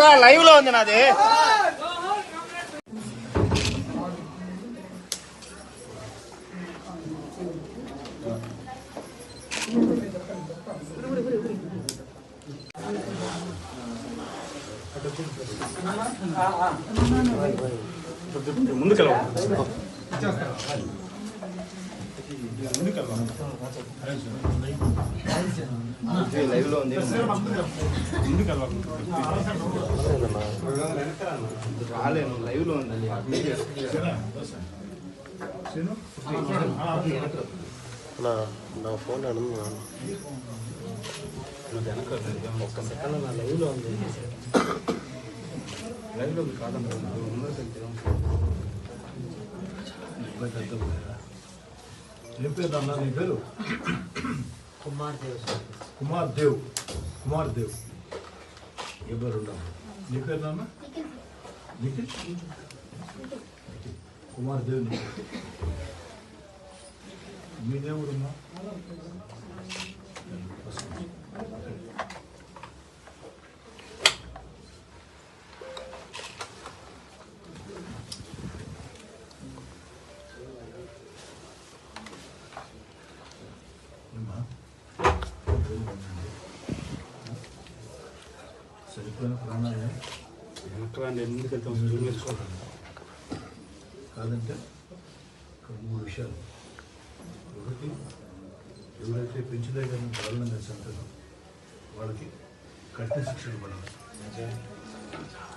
வந்தா லைவ்ல வந்தேனா அது. నా నా ఫోన్ అడుగు ఒక్క సెకండ్ నా లైవ్లో ఉంది లైవ్లో కాదమ్మా అన్న నీ పేరు కుమార్ దేవ్ కుమార్ దేవ్ కుమార్ దేవ్ ఉండవు నీ పేరు నాన్న నిఖిల్? కుమార్ దేవ్ నిఖిల్ మీ దేవుడున్నా ఏమ్మా? సరిపోయిన ప్రాణాలే ముందుకెళ్తాం జూమ్ వేసుకోవాలి కాదంటే ఒక మూడు విషయాలు ఒకటి ఎవరైతే కానీ దారుణంగా చంపారో వాళ్ళకి కఠిన శిక్షలు పడాలి.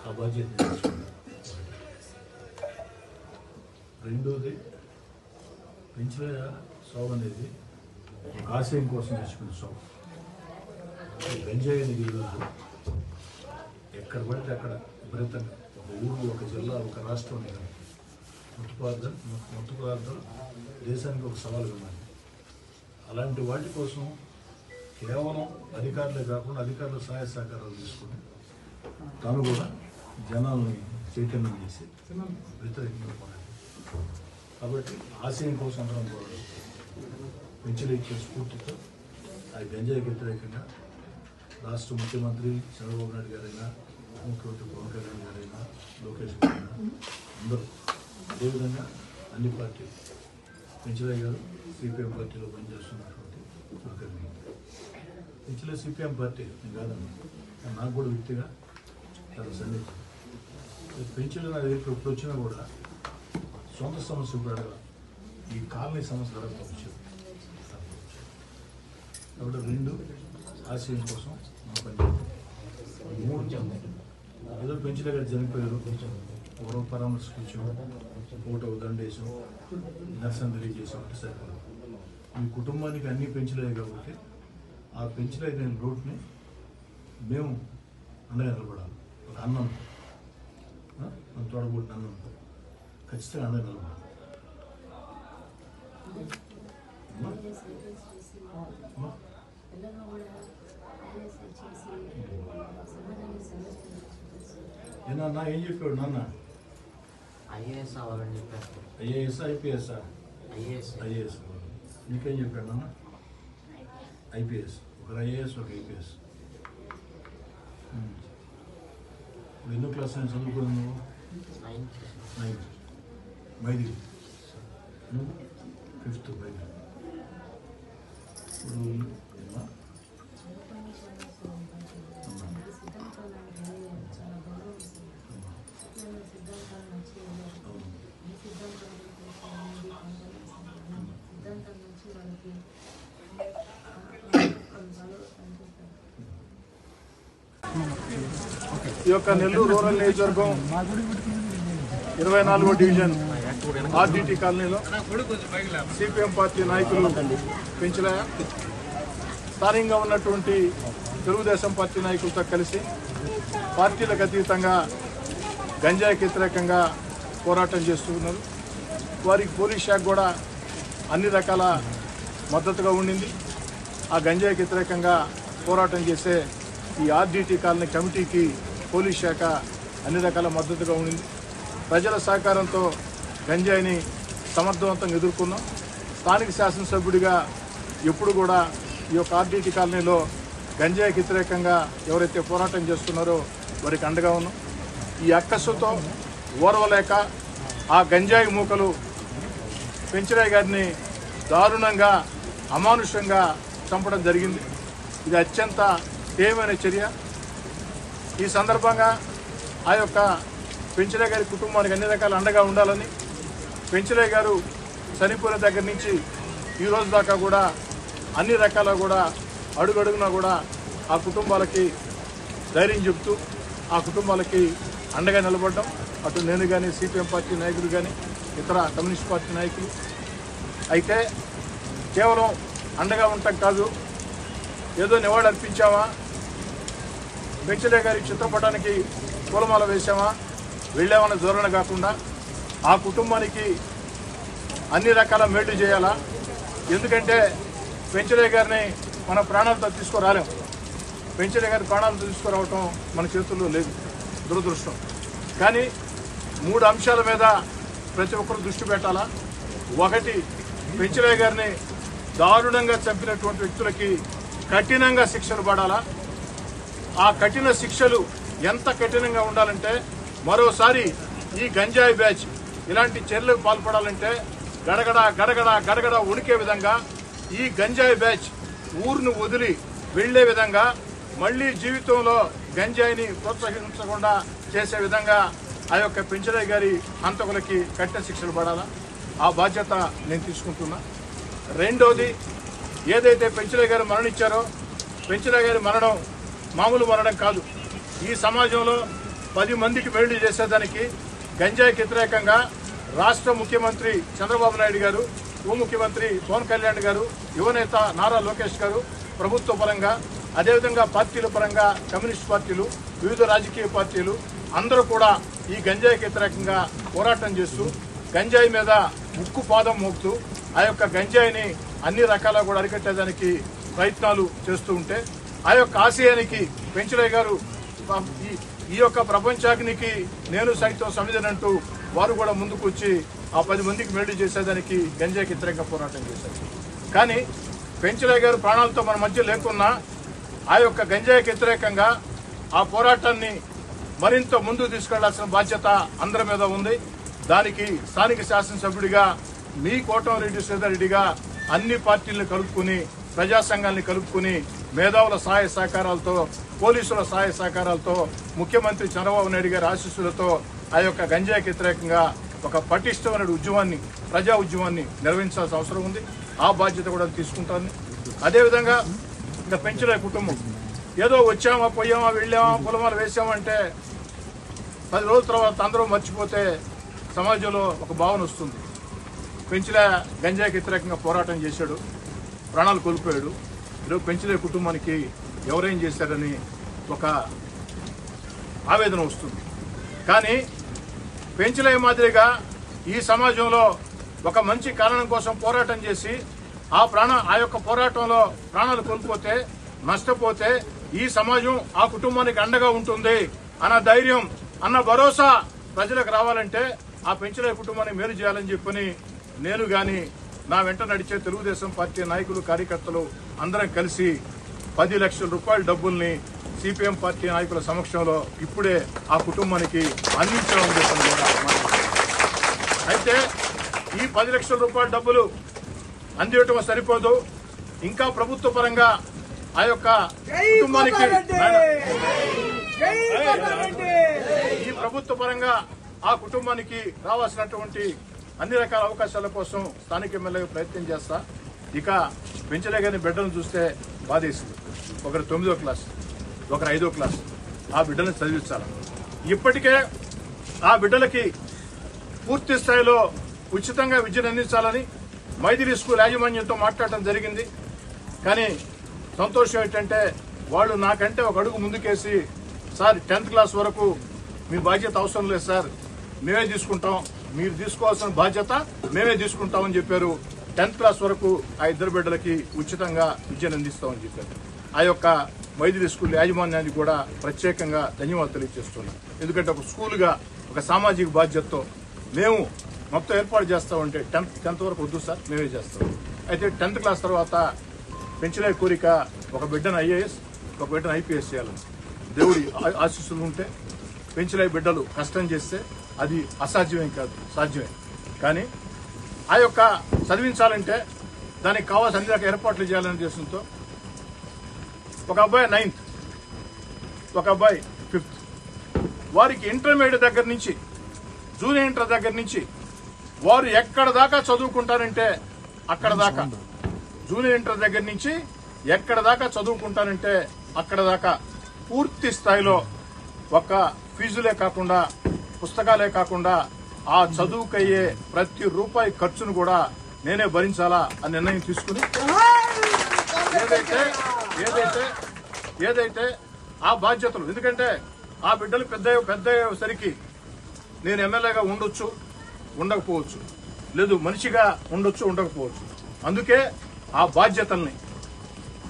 ఆ బాధ్యత రెండోది పెంచలే సాగు అనేది ఆశయం కోసం తెచ్చుకున్న సాగు గంజాయి అనేది ఈరోజు ఎక్కడ పడితే అక్కడ విపరీతంగా ఒక ఊరు ఒక జిల్లా ఒక రాష్ట్రం అనేది మత్తు పదార్థం మత్తు పదార్థాలు దేశానికి ఒక సవాలు ఉన్నాయి అలాంటి వాటి కోసం కేవలం అధికారులే కాకుండా అధికారుల సహాయ సహకారాలు తీసుకుని తాను కూడా జనాల్ని చైతన్యం చేసి వ్యతిరేకంగా పోరాడు కాబట్టి ఆశయం కోసం అందరం పోరాడు పెంచలేచ్చే స్ఫూర్తితో ఆ గంజాయికి వ్యతిరేకంగా రాష్ట్ర ముఖ్యమంత్రి చంద్రబాబు నాయుడు గారైనా ముఖ్యమంత్రి పవన్ కళ్యాణ్ గారైనా లోకేష్ గారైనా అందరూ అదేవిధంగా అన్ని పార్టీలు. పెంచలే గారు సిపిఎం పార్టీలో పనిచేస్తున్నటువంటి ఒకరిని పెంచలే సిపిఎం పార్టీ నేను కాదన్నా నాకు కూడా వ్యక్తిగా చాలా సన్నిహితం. పెంచలే నా దగ్గర ఇప్పుడు వచ్చినా కూడా సొంత సమస్య ఇప్పుడు అడగ. ఈ కాలనీ సమస్య అడగతా వచ్చేది కాబట్టి రెండు ఆశయం కోసం మనం పనిచేస్తాం మూడు ఏదో పెంచిన దగ్గర చనిపోయారు. ఎవరో పరామర్శకు పరామర్శించాం ఫోటో దండేసాం నిరసన తెలియజేసాం అంటే సరిపోదు. మీ కుటుంబానికి అన్నీ పెంచలేదు కాబట్టి ఆ పెంచలేని రోడ్ని మేము అండగా నిలబడాలి ఒక అన్నం ఆ? మన తోడబుట్టిన అన్నం. ఖచ్చితంగా అండగా నిలబడాలి అమ్మా? అమ్మా? ఏ నాన్న ఏం చెప్పాడు నాన్న? ఐఏఎస్ అవ్వాలని చెప్పారు. IAS IPS? ఐఏఎస్. ఐఏఎస్. నీకేం చెప్పాడు నాన్న ఐపీఎస్ ఒక ఐఏఎస్ ఒక ఐపీఎస్ ఇప్పుడు ఎన్నో క్లాస్ నేను చదువుకున్నాను నువ్వు నైన్త్ నైన్త్ మైదిరి నువ్వు ఫిఫ్త్ మైదిరి ఇప్పుడు ఈ యొక్క నెల్లూరు రూరల్ నియోజకవర్గం ఇరవై నాలుగో డివిజన్ ఆర్డిటి కాలనీలో సిపిఎం పార్టీ నాయకులు పెంచలయ స్థానికంగా ఉన్నటువంటి తెలుగుదేశం పార్టీ నాయకులతో కలిసి పార్టీలకు అతీతంగా గంజాయికి వ్యతిరేకంగా పోరాటం చేస్తున్నారు. వారికి పోలీస్ శాఖ కూడా అన్ని రకాల మద్దతుగా ఉండింది. ఆ గంజాయికి వ్యతిరేకంగా పోరాటం చేసే ఈ ఆర్డీటీ కాలనీ కమిటీకి పోలీస్ శాఖ అన్ని రకాల మద్దతుగా ఉండింది. ప్రజల సహకారంతో గంజాయిని సమర్థవంతంగా ఎదుర్కొన్నాం. స్థానిక శాసనసభ్యుడిగా ఎప్పుడు కూడా ఈ యొక్క ఆర్డీటీ కాలనీలో గంజాయికి వ్యతిరేకంగా ఎవరైతే పోరాటం చేస్తున్నారో వారికి అండగా ఉన్నాం. ఈ అక్కస్సుతో ఓర్వలేక ఆ గంజాయి మూకలు పెంచరాయ్ గారిని దారుణంగా అమానుషంగా చంపడం జరిగింది. ఇది అత్యంత తీవ్రమైన చర్య. ఈ సందర్భంగా ఆ యొక్క పెంచలే గారి కుటుంబానికి అన్ని రకాల అండగా ఉండాలని పెంచలే గారు చనిపోయిన దగ్గర నుంచి ఈ రోజు దాకా కూడా అన్ని రకాల కూడా అడుగడుగునా కూడా ఆ కుటుంబాలకి ధైర్యం చెప్తూ ఆ కుటుంబాలకి అండగా నిలబడడం. అటు నేను కానీ సిపిఎం పార్టీ నాయకులు కానీ ఇతర కమ్యూనిస్ట్ పార్టీ నాయకులు. అయితే కేవలం అండగా ఉండటం కాదు ఏదో నివాళి అర్పించామా వెంకటయ్య గారి చిత్రపటానికి పూలమాల వేశామా? వెళ్ళామన్న ధోరణ కాకుండా ఆ కుటుంబానికి అన్ని రకాల మేలు చేయాలా? ఎందుకంటే పెంచలే గారిని మన ప్రాణాలతో తీసుకురాలేం. పెంచలే గారి ప్రాణాలతో తీసుకురావటం మన చేతుల్లో లేదు దురదృష్టం. కానీ మూడు అంశాల మీద ప్రతి ఒక్కరు దృష్టి పెట్టాలా? ఒకటి పెంచలే గారిని దారుణంగా చంపినటువంటి వ్యక్తులకి కఠినంగా శిక్షలు పడాలా? ఆ కఠిన శిక్షలు ఎంత కఠినంగా ఉండాలంటే మరోసారి ఈ గంజాయి బ్యాచ్ ఇలాంటి చర్యలకు పాల్పడాలంటే గడగడ గడగడ గడగడ ఉడికే విధంగా ఈ గంజాయి బ్యాచ్ ఊరును వదిలి వెళ్ళే విధంగా మళ్ళీ జీవితంలో గంజాయిని ప్రోత్సహించకుండా చేసే విధంగా ఆ యొక్క పెంచరయ్య గారి హంతకులకి కఠిన శిక్షలు పడాలా? ఆ బాధ్యత నేను తీసుకుంటున్నా. రెండోది ఏదైతే పెంచలయ్య గారు మరణించారో పెంచలయ్య గారి మరణం మామూలు మరణం కాదు. ఈ సమాజంలో పది మందికి పెళ్ళి చేసేదానికి గంజాయికి వ్యతిరేకంగా రాష్ట్ర ముఖ్యమంత్రి చంద్రబాబు నాయుడు గారు ఉప ముఖ్యమంత్రి పవన్ కళ్యాణ్ గారు యువనేత నారా లోకేష్ గారు ప్రభుత్వ పరంగా అదేవిధంగా పార్టీల పరంగా కమ్యూనిస్ట్ పార్టీలు వివిధ రాజకీయ పార్టీలు అందరూ కూడా ఈ గంజాయికి వ్యతిరేకంగా పోరాటం చేస్తూ గంజాయి మీద ముక్కు పాదం మోపుతూ ఆ యొక్క గంజాయిని అన్ని రకాల కూడా అరికట్టేదానికి ప్రయత్నాలు చేస్తూ ఉంటే ఆ యొక్క ఆశయానికి పెంచలయ్య గారు ఈ- యొక్క ప్రపంచాగ్నికి నేను సైతం సమిధనంటూ వారు కూడా ముందుకు వచ్చి ఆ పది మందికి మేలు చేసేదానికి గంజాకి వ్యతిరేకంగా పోరాటం చేశారు. కానీ పెంచలయ్య గారు ప్రాణాలతో మన మధ్య లేకున్నా ఆ యొక్క గంజాయికి వ్యతిరేకంగా ఆ పోరాటాన్ని మరింత ముందుకు తీసుకెళ్ళాల్సిన బాధ్యత అందరి మీద ఉంది. దానికి స్థానిక శాసనసభ్యుడిగా మీ కోటం రెడ్డి శ్రీధర్ రెడ్డిగా అన్ని పార్టీలను కలుపుకుని ప్రజా సంఘాలని కలుపుకుని మేధావుల సహాయ సహకారాలతో పోలీసుల సహాయ సహకారాలతో ముఖ్యమంత్రి చంద్రబాబు నాయుడు గారి ఆశీస్సులతో ఆ యొక్క గంజాయికి వ్యతిరేకంగా ఒక పటిష్టమైన ఉద్యమాన్ని ప్రజా ఉద్యమాన్ని నిర్వహించాల్సిన అవసరం ఉంది. ఆ బాధ్యత కూడా తీసుకుంటాను. అదేవిధంగా ఇంకా పెంచలే కుటుంబం. ఏదో వచ్చామా పోయామా వెళ్ళామా పొలమాలు వేసామంటే పది రోజుల తర్వాత అందరూ మర్చిపోతే సమాజంలో ఒక భావన వస్తుంది. పెంచిలే గంజాయికి వ్యతిరేకంగా పోరాటం చేశాడు. ప్రాణాలు కోల్పోయాడు. ఈరోజు పెంచలే కుటుంబానికి ఎవరేం చేశారని ఒక ఆవేదన వస్తుంది. కానీ పెంచలే మాదిరిగా ఈ సమాజంలో ఒక మంచి కారణం కోసం పోరాటం చేసి ఆ ప్రాణ ఆ యొక్క పోరాటంలో ప్రాణాలు కోల్పోతే నష్టపోతే ఈ సమాజం ఆ కుటుంబానికి అండగా ఉంటుంది అన్న ధైర్యం అన్న భరోసా ప్రజలకు రావాలంటే ఆ పెంచలే కుటుంబాన్ని మేలు చేయాలని చెప్పని నేను కానీ నా వెంట నడిచే తెలుగుదేశం పార్టీ నాయకులు కార్యకర్తలు అందరం కలిసి పది లక్షల రూపాయల డబ్బుల్ని సిపిఎం పార్టీ నాయకుల సమక్షంలో ఇప్పుడే ఆ కుటుంబానికి అందించామని చెప్పని. అయితే ఈ పది లక్షల రూపాయల డబ్బులు అందివ్వటం సరిపోదు. ఇంకా ప్రభుత్వ పరంగా ఆ యొక్క కుటుంబానికి ఈ ప్రభుత్వ పరంగా ఆ కుటుంబానికి రావాల్సినటువంటి అన్ని రకాల అవకాశాల కోసం స్థానిక ఎమ్మెల్యే ప్రయత్నం చేస్తా. ఇక పెంచలే బిడ్డలను చూస్తే బాధేసింది. ఒకరు తొమ్మిదో క్లాస్ ఒకరు ఐదో క్లాస్ ఆ బిడ్డలను చదివించాలి. ఇప్పటికే ఆ బిడ్డలకి పూర్తి స్థాయిలో ఉచితంగా విద్యను అందించాలని మైథిలి స్కూల్ యాజమాన్యంతో మాట్లాడటం జరిగింది. కానీ సంతోషం ఏంటంటే వాళ్ళు నాకంటే ఒక అడుగు ముందుకేసి సార్ టెన్త్ క్లాస్ వరకు మీ బాధ్యత అవసరం లేదు సార్ మేమే తీసుకుంటాం మీరు తీసుకోవాల్సిన బాధ్యత మేమే తీసుకుంటామని చెప్పారు. టెన్త్ క్లాస్ వరకు ఆ ఇద్దరు బిడ్డలకి ఉచితంగా విద్యను అందిస్తామని చెప్పారు. ఆ యొక్క మైదిలి స్కూల్ యాజమాన్యానికి కూడా ప్రత్యేకంగా ధన్యవాదాలు తెలియజేస్తున్నాం. ఎందుకంటే ఒక స్కూల్గా ఒక సామాజిక బాధ్యతతో మేము మొత్తం ఏర్పాటు చేస్తామంటే టెన్త్ టెన్త్ వరకు వద్దు సార్ మేమే చేస్తాం. అయితే టెన్త్ క్లాస్ తర్వాత పెంచలే కోరిక ఒక బిడ్డను ఐఏఎస్ ఒక బిడ్డను ఐపీఎస్ చేయాలని దేవుడి ఆశీస్సులు ఉంటే పెంచిన బిడ్డలు కష్టం చేస్తే అది అసాధ్యమేం కాదు సాధ్యమే. కానీ ఆ యొక్క చదివించాలంటే దానికి కావాల్సిన అన్ని రకాల ఏర్పాట్లు చేయాలనే ఉద్దేశంతో ఒక అబ్బాయి నైన్త్ ఒక అబ్బాయి ఫిఫ్త్ వారికి ఇంటర్మీడియట్ దగ్గర నుంచి జూనియర్ ఇంటర్ దగ్గర నుంచి వారు ఎక్కడ దాకా చదువుకుంటారంటే అక్కడ దాకా. జూనియర్ ఇంటర్ దగ్గర నుంచి ఎక్కడ దాకా చదువుకుంటారంటే అక్కడ దాకా పూర్తి స్థాయిలో ఒక ఫీజులే కాకుండా పుస్తకాలే కాకుండా ఆ చదువుకయ్యే ప్రతి రూపాయి ఖర్చును కూడా నేనే భరించాలా అని నిర్ణయం తీసుకుని ఏదైతే ఏదైతే ఏదైతే ఆ బాధ్యతలు ఎందుకంటే ఆ బిడ్డలు పెద్ద పెద్ద సరికి నేను ఎమ్మెల్యేగా ఉండొచ్చు ఉండకపోవచ్చు. లేదు మనిషిగా ఉండొచ్చు ఉండకపోవచ్చు. అందుకే ఆ బాధ్యతల్ని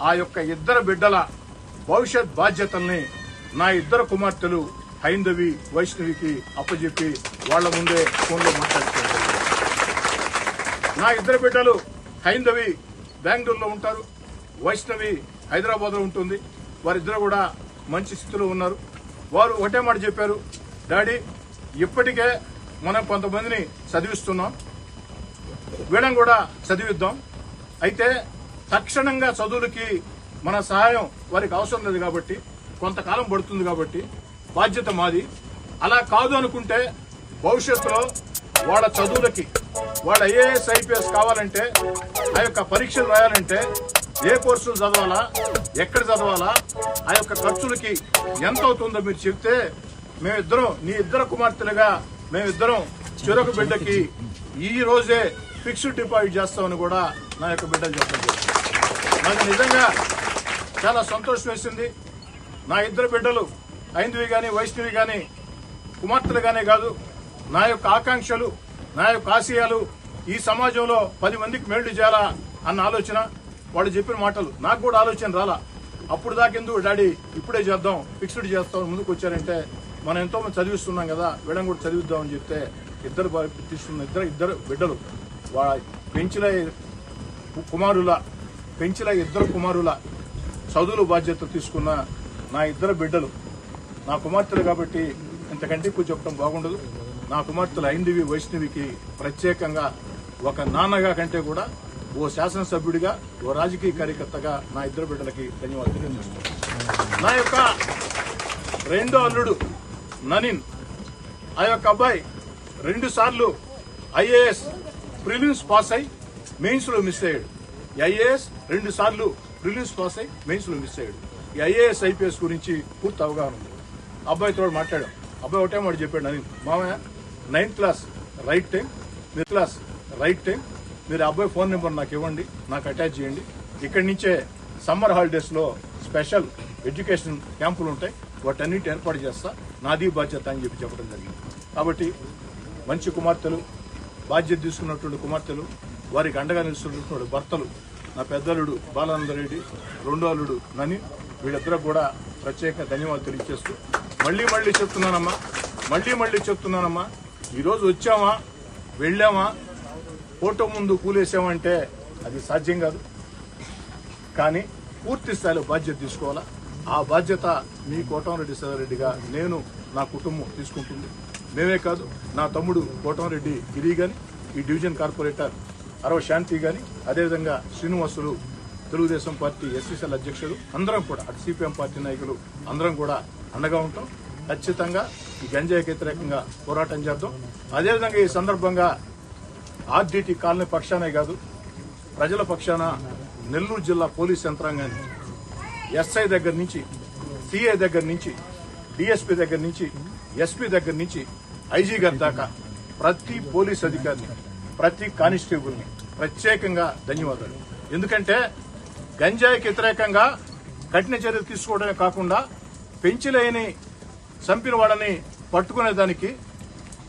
ఆ యొక్క ఇద్దరు బిడ్డల భవిష్యత్ బాధ్యతల్ని నా ఇద్దరు కుమార్తెలు హైందవి వైష్ణవికి అప్పజెప్పి వాళ్ళ ముందే ఫోన్లో మాట్లాడుతున్నారు. నా ఇద్దరు బిడ్డలు హైందవి బెంగళూరులో ఉంటారు. వైష్ణవి హైదరాబాద్లో ఉంటుంది. వారిద్దరు కూడా మంచి స్థితిలో ఉన్నారు. వారు ఒకటే మాట చెప్పారు. డాడీ ఇప్పటికే మనం కొంతమందిని చదివిస్తున్నాం. వీళ్ళని కూడా చదివిద్దాం. అయితే తక్షణంగా చదువులకి మన సహాయం వారికి అవసరం లేదు కాబట్టి కొంతకాలం పడుతుంది కాబట్టి బాధ్యత మాది. అలా కాదు అనుకుంటే భవిష్యత్తులో వాళ్ళ చదువులకి వాళ్ళ ఐఏఎస్ ఐపీఎస్ కావాలంటే ఆ యొక్క పరీక్షలు రాయాలంటే ఏ కోర్సులు చదవాలా ఎక్కడ చదవాలా ఆ యొక్క ఖర్చులకి ఎంత అవుతుందో మీరు చెప్తే మేమిద్దరం నీ ఇద్దరు కుమార్తెలుగా మేమిద్దరం చెరొక బిడ్డకి ఈ రోజే ఫిక్స్డ్ డిపాజిట్ చేస్తామని కూడా నా యొక్క బిడ్డలు చెప్పండి నాకు నిజంగా చాలా సంతోషం వేసింది. నా ఇద్దరు బిడ్డలు హైందవి కానీ వైష్ణవి కానీ కుమార్తెలు కానీ కాదు నా యొక్క ఆకాంక్షలు నా యొక్క ఆశయాలు ఈ సమాజంలో పది మందికి మేళ్ళు చేయాలా అన్న ఆలోచన వాళ్ళు చెప్పిన మాటలు. నాకు కూడా ఆలోచన రాలా. అప్పుడు దాకెందుకు డాడీ ఇప్పుడే చేద్దాం ఫిక్స్డ్ చేస్తాం ముందుకు వచ్చారంటే మనం ఎంతో మంది చదివిస్తున్నాం కదా వీళ్ళని కూడా చదివిద్దామని చెప్తే ఇద్దరు తీసుకున్న ఇద్దరు ఇద్దరు బిడ్డలు వా పెంచిన కుమారుల పెంచిన ఇద్దరు కుమారుల చదువుల బాధ్యత తీసుకున్న నా ఇద్దరు బిడ్డలు. నా కుమార్తెలు కాబట్టి ఇంతకంటే ఎక్కువ చెప్పడం బాగుండదు. నా కుమార్తెలు ఐందివి వైష్ణవికి ప్రత్యేకంగా ఒక నాన్నగా కంటే కూడా ఓ శాసనసభ్యుడిగా ఓ రాజకీయ కార్యకర్తగా నా ఇద్దరు బిడ్డలకి ధన్యవాదాలు తెలియజేస్తున్నాను. నా యొక్క రెండో అల్లుడు ననిన్. ఆ యొక్క అబ్బాయి రెండు సార్లు ఐఏఎస్ ప్రిలిమ్స్ పాస్ అయి మెయిన్స్లో మిస్ అయ్యాడు. ఐఏఎస్ రెండు సార్లు ప్రిలిమ్స్ పాస్ అయి మెయిన్స్లో మిస్ అయ్యాడు. ఈ ఐఏఎస్ ఐపీఎస్ గురించి పూర్తి అవగాహన ఉంది. అబ్బాయితో మాట్లాడాం. అబ్బాయి ఒకటే మాట చెప్పాడు అని మామయ్య ninth class right time mid class right time మీరు అబ్బాయి ఫోన్ నెంబర్ నాకు ఇవ్వండి. నాకు అటాచ్ చేయండి. ఇక్కడి నుంచే సమ్మర్ హాలిడేస్లో స్పెషల్ ఎడ్యుకేషన్ క్యాంపులు ఉంటాయి. వాటన్నిటి ఏర్పాటు చేస్తా. నాది బాధ్యత అని చెప్పి చెప్పడం జరిగింది. కాబట్టి మంచి కుమార్తెలు బాధ్యత తీసుకున్నటువంటి కుమార్తెలు వారికి అండగా నిలుస్తున్నటువంటి భర్తలు నా పెద్దలుడు బాలానందరెడ్డి రెండో అల్లుడు నని వీళ్ళిద్దరూ కూడా ప్రత్యేక ధన్యవాదాలు తెలియజేస్తూ మళ్ళీ మళ్ళీ చెప్తున్నానమ్మా. మళ్ళీ మళ్ళీ చెప్తున్నానమ్మా. ఈరోజు వచ్చామా? వెళ్ళామా? ఫోటో ముందు కూలేసామంటే అది సాధ్యం కాదు. కానీ పూర్తి స్థాయిలో బాధ్యత తీసుకోవాలా? ఆ బాధ్యత మీ కోటంరెడ్డి సదారెడ్డిగా నేను నా కుటుంబం తీసుకుంటుంది. మేమే కాదు నా తమ్ముడు కోటంరెడ్డి గిరి కానీ ఈ డివిజన్ కార్పొరేటర్ అరవ శాంతి కానీ అదేవిధంగా శ్రీనివాసులు తెలుగుదేశం పార్టీ ఎస్సీసీఎల్ అధ్యక్షుడు అందరం కూడా అటు సిపిఎం పార్టీ నాయకులు అందరం కూడా అండగా ఉంటాం. ఖచ్చితంగా ఈ గంజాయికి వ్యతిరేకంగా పోరాటం చేద్దాం. అదేవిధంగా ఈ సందర్భంగా ఆర్డీటీ కాలనీ పక్షానే కాదు ప్రజల పక్షాన నెల్లూరు జిల్లా పోలీస్ యంత్రాంగాన్ని ఎస్ఐ దగ్గర నుంచి సిఐ దగ్గర నుంచి డిఎస్పీ దగ్గర నుంచి ఎస్పీ దగ్గర నుంచి ఐజీ గారి దాకా ప్రతి పోలీస్ అధికారిని ప్రతి కానిస్టేబుల్ని ప్రత్యేకంగా ధన్యవాదాలు. ఎందుకంటే గంజాయికి వ్యతిరేకంగా కఠిన చర్యలు తీసుకోవడమే కాకుండా పెంచిలేని చంపిన వాళ్ళని పట్టుకునే దానికి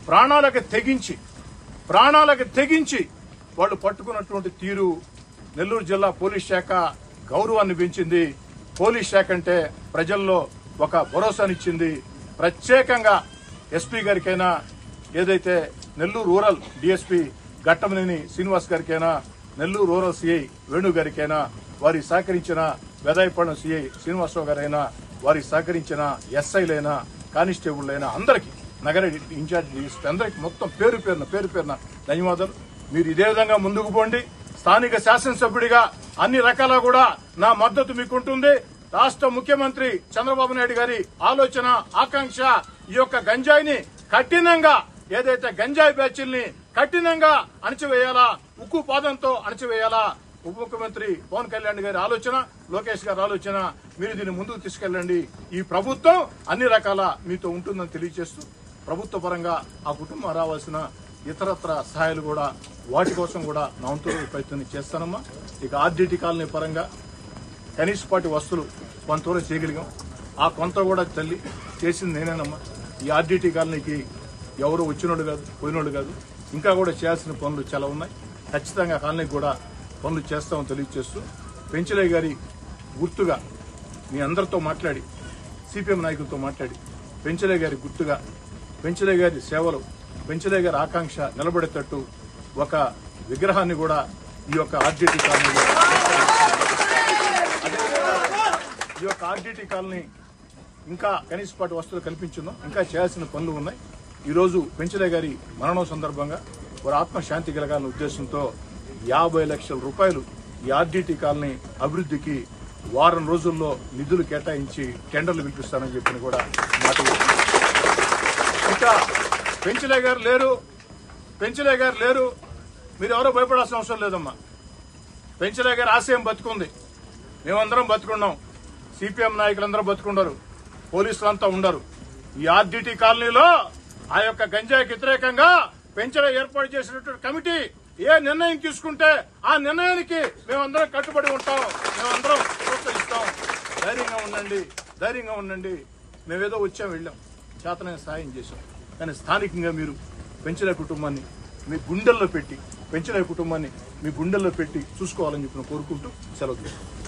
ప్రాణాలకు తెగించి ప్రాణాలకు తెగించి వాళ్ళు పట్టుకున్నటువంటి తీరు నెల్లూరు జిల్లా పోలీస్ శాఖ గౌరవాన్ని పెంచింది. పోలీస్ శాఖ అంటే ప్రజల్లో ఒక భరోసానిచ్చింది. ప్రత్యేకంగా ఎస్పీ గారికైనా ఏదైతే నెల్లూరు రూరల్ డిఎస్పీ ఘట్టమనేని శ్రీనివాస్ గారికైనా నెల్లూరు రూరల్ సిఐ వేణు గారికైనా వారి సహకరించిన వెదాయపడిన సిఐ శ్రీనివాసరావు గారైనా వారికి సహకరించిన ఎస్ఐలైనా కానిస్టేబుల్లైనా అందరికీ నగర ఇన్ఛార్జ్ డిఎస్పీ అందరికీ మొత్తం పేరు పేరున పేరు పేరున ధన్యవాదాలు. మీరు ఇదే విధంగా ముందుకు పోండి. స్థానిక శాసనసభ్యుడిగా అన్ని రకాల కూడా నా మద్దతు మీకుంటుంది. రాష్ట్ర ముఖ్యమంత్రి చంద్రబాబు నాయుడు గారి ఆలోచన ఆకాంక్ష ఈ యొక్క గంజాయిని కఠినంగా ఏదైతే గంజాయి బ్యాచ్ల్ని కఠినంగా అణచివేయాలా ఉక్కు పాదంతో అణచివేయాలా ఉప ముఖ్యమంత్రి పవన్ కళ్యాణ్ గారి ఆలోచన లోకేష్ గారి ఆలోచన మీరు దీన్ని ముందుకు తీసుకెళ్ళండి. ఈ ప్రభుత్వం అన్ని రకాల మీతో ఉంటుందని తెలియజేస్తూ ప్రభుత్వ పరంగా ఆ కుటుంబం రావాల్సిన ఇతరత్ర సహాయాలు కూడా వాటి కోసం కూడా నా వంతులు ప్రయత్నం చేస్తానమ్మా. ఇక ఆర్డిటీ కాలనీ పరంగా కనీసపాటి వస్తువులు కొంతవరకు చేయగలిగాం. ఆ కొంత కూడా తల్లి చేసింది నేనేనమ్మా. ఈ ఆర్డిటీ కాలనీకి ఎవరు వచ్చినోడు కాదు పోయినోడు కాదు. ఇంకా కూడా చేయాల్సిన పనులు చాలా ఉన్నాయి. ఖచ్చితంగా కాలనీకి కూడా పనులు చేస్తామని తెలియజేస్తూ పెంచలయ్య గారి గుర్తుగా మీ అందరితో మాట్లాడి సిపిఎం నాయకులతో మాట్లాడి పెంచలే గారి గుర్తుగా పెంచలే గారి సేవలు పెంచలే గారి ఆకాంక్ష నిలబడేటట్టు ఒక విగ్రహాన్ని కూడా ఈ యొక్క ఆర్డిటి కాలనీ ఈ యొక్క ఆర్డిటి కాలనీ ఇంకా కనీసపాటి వస్తువులు కల్పించున్నాం. ఇంకా చేయాల్సిన పనులు ఉన్నాయి. ఈరోజు పెంచలే గారి మరణం సందర్భంగా వారి ఆత్మశాంతి కలగాలనే ఉద్దేశంతో యాభై లక్షల రూపాయలు ఈ ఆర్డిటి కాలనీ అభివృద్ధికి వారం రోజుల్లో నిధులు కేటాయించి టెండర్లు పిలిపిస్తానని చెప్పిన కూడా మాట ఇంకా పెంచలే గారు లేరు. పెంచలే గారు లేరు. మీరు ఎవరో భయపడాల్సిన అవసరం లేదమ్మా. పెంచలే గారు ఆశయం బతుకుంది. మేమందరం బతుకున్నాం. సిపిఎం నాయకులందరూ బతుకున్నారు పోలీసులంతా ఉండరు. ఈ ఆర్డిటి కాలనీలో ఆ యొక్క గంజాయికి వ్యతిరేకంగా పెంచలే ఏర్పాటు చేసినటువంటి కమిటీ ఏ నిర్ణయం తీసుకుంటే ఆ నిర్ణయానికి మేమందరం కట్టుబడి ఉంటాం. మేమందరం ప్రోత్సహిస్తాం. ధైర్యంగా ఉండండి. ధైర్యంగా ఉండండి. మేమేదో వచ్చాం వెళ్ళాం. చేతనైన సాయం చేశాం. కానీ స్థానికంగా మీరు పెంచిన కుటుంబాన్ని మీ గుండెల్లో పెట్టి పెంచిన కుటుంబాన్ని మీ గుండెల్లో పెట్టి చూసుకోవాలని చెప్పిన కోరుకుంటూ సెలవు తీసుకుంటాం